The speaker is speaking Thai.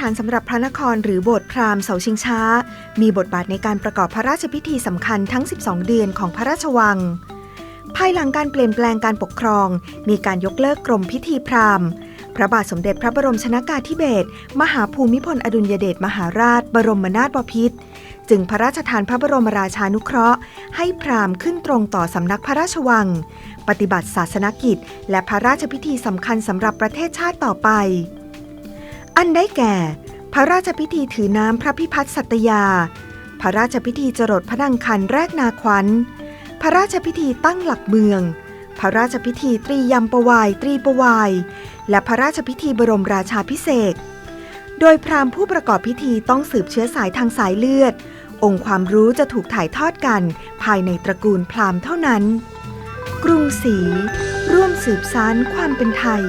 ฐานสำหรับพระนครหรือโบสถ์พราหมณ์เสาชิงช้า มีบทบาทในการประกอบพระราชพิธีสำคัญทั้ง 12 เดือนของพระราชวัง ภายหลังการเปลี่ยนแปลงการปกครอง มีการยกเลิกกรมพิธีพราหมณ์พระบาทสมเด็จพระบรมชนากาธิเบศรมหาภูมิพลอดุลยเดชมหาราช บรมนาถบพิตรจึงพระราชทานพระบรมราชานุเคราะห์ ให้พราหมณ์ขึ้นตรงต่อสำนักพระราชวัง ปฏิบัติศาสนกิจ และพระราชพิธีสำคัญสำหรับประเทศชาติต่อไป อันได้แก่ พระราชพิธีถือน้ำพระพิพัฒน์สัตยา พระราชพิธีจรดพระดังคันแรกนาขวัญพระราชพิธีตั้งหลักเมือง พระราชพิธีตรียำประวายตรีประวาย และพระราชพิธีบรมราชาพิเศษโดยพราหมณ์ผู้ประกอบพิธีต้องสืบเชื้อสายทางสายเลือด องค์ความรู้จะถูกถ่ายทอดกัน ภายในตระกูลพราหมณ์เท่านั้น กรุงศรีร่วมสืบสานความเป็นไทย